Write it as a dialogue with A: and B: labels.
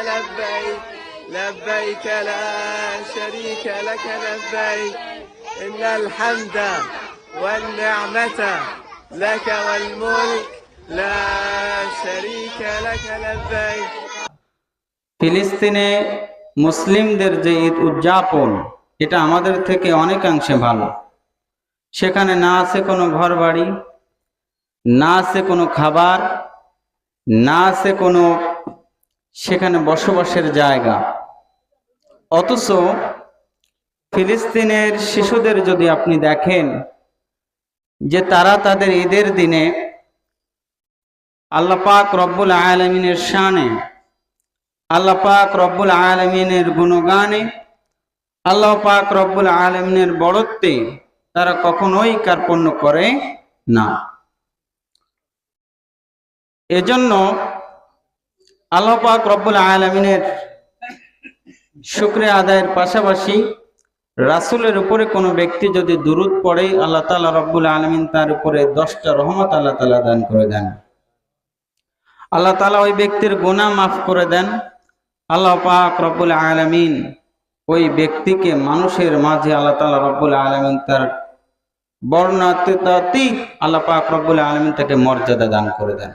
A: لبيك لبيك لا شريك لك لبيك إن الحمد والنعمة لك والملك لا شريك لك لبيك
B: ফিলিস্তিনে মুসলিমদের যে ঈদ উদযাপন এটা আমাদের থেকে অনেকাংশে ভালো সেখানে না আছে কোনো ঘর বাড়ি না আছে কোনো খাবার না আছে কোনো সেখানে বসবাসের জায়গা। অথচ ফিলিস্তিনের শিশুদের যদি আপনি দেখেন যে তারা তাদের ঈদের দিনে আল্লাহ পাক রব্বুল আলমিনের শানে, আল্লাহ পাক রব্বুল আলমিনের গুণগানে, আল্লাহ পাক রব্বুল আলমিনের বড়ত্বে তারা কখনোই কার্পণ্য করে না। এজন্য আল্লাহ পাক রব্বুল আলমিনের শুক্রিয়া আদায়ের পাশাপাশি রাসূলের উপরে কোনো ব্যক্তি যদি দুরুদ পড়ে, আল্লাহ তালা রব্বুল আলমিন তার উপরে দশটা রহমত আল্লাহ তালা দান করে দেন। আল্লাহ তাআলা ওই ব্যক্তির গুনাহ মাফ করে দেন। আল্লাহ পাক রব্বুল আলামিন ওই ব্যক্তিকে মানুষের মাঝে আল্লাহ তাআলা রব্বুল আলামিন তার বর্ণাতীত আল্লাহ পাক রব্বুল আলামিন তাকে মর্যাদা দান করে দেন।